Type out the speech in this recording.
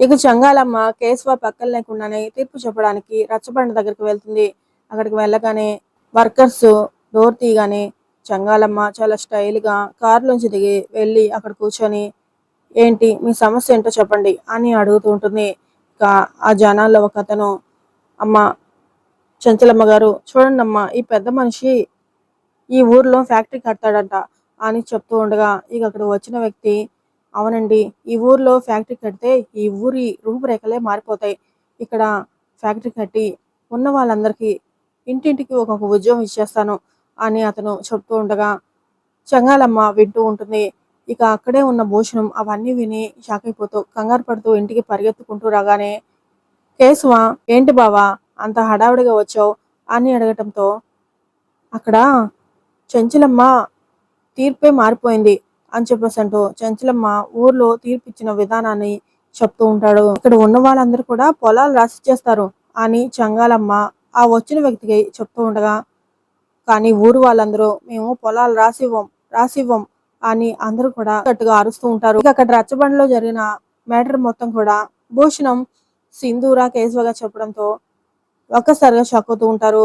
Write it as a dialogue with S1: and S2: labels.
S1: ఇక చంగాలమ్మ కేశవ పక్కన లేకుండానే తీర్పు చెప్పడానికి రచ్చబండ దగ్గరికి వెళ్తుంది. అక్కడికి వెళ్ళగానే వర్కర్స్ డోర్ తీయగానే చంగాలమ్మ చాలా స్టైల్గా కారులోంచి దిగి వెళ్ళి అక్కడ కూర్చొని ఏంటి మీ సమస్య ఏంటో చెప్పండి అని అడుగుతూ ఉంటుంది. ఇక ఆ జనాల్లో ఒక అతను అమ్మ చంచలమ్మ గారు చూడండి అమ్మా ఈ పెద్ద మనిషి ఈ ఊర్లో ఫ్యాక్టరీ కడతాడంట అని చెప్తూ ఉండగా ఇక అక్కడ వచ్చిన వ్యక్తి అవునండి. ఈ ఊర్లో ఫ్యాక్టరీ కడితే ఈ ఊరి రూపురేఖలే మారిపోతాయి. ఇక్కడ ఫ్యాక్టరీ కట్టి ఉన్న వాళ్ళందరికీ ఇంటింటికి ఒక్కొక్క ఉద్యోగం ఇచ్చేస్తాను అని అతను చెప్తూ ఉండగా చంగాలమ్మ వింటూ ఉంటుంది. ఇక అక్కడే ఉన్న భూషణం అవన్నీ విని షాక్ అయిపోతూ కంగారు పడుతూ ఇంటికి పరిగెత్తుకుంటూ రాగానే కేశవ ఏంటి బావా అంత హడావుడిగా వచ్చావు? అని అడగటంతో అక్కడ చెంచలమ్మ తీర్పే మారిపోయింది. అని చెప్పేసి అంటూ చెంచలమ్మ ఊర్లో తీర్పిచ్చిన విధానాన్ని చెప్తూ ఉంటాడు. ఇక్కడ ఉన్న వాళ్ళందరూ కూడా పొలాలు రాసి చేస్తారు అని చంగాలమ్మ ఆ వచ్చిన వ్యక్తికి చెప్తూ ఉండగా కానీ ఊరు వాళ్ళందరూ మేము పొలాలు రాసివ్వం రాసివ్వం అని అందరూ కూడా గట్టిగా అరుస్తూ ఉంటారు. ఇక అక్కడ రచ్చబండలో జరిగిన మ్యాటర్ మొత్తం కూడా భూషణం సింధూర కేశవగా చెప్పడంతో ఒక్కసారిగా షాక్ అవుతూ ఉంటారు.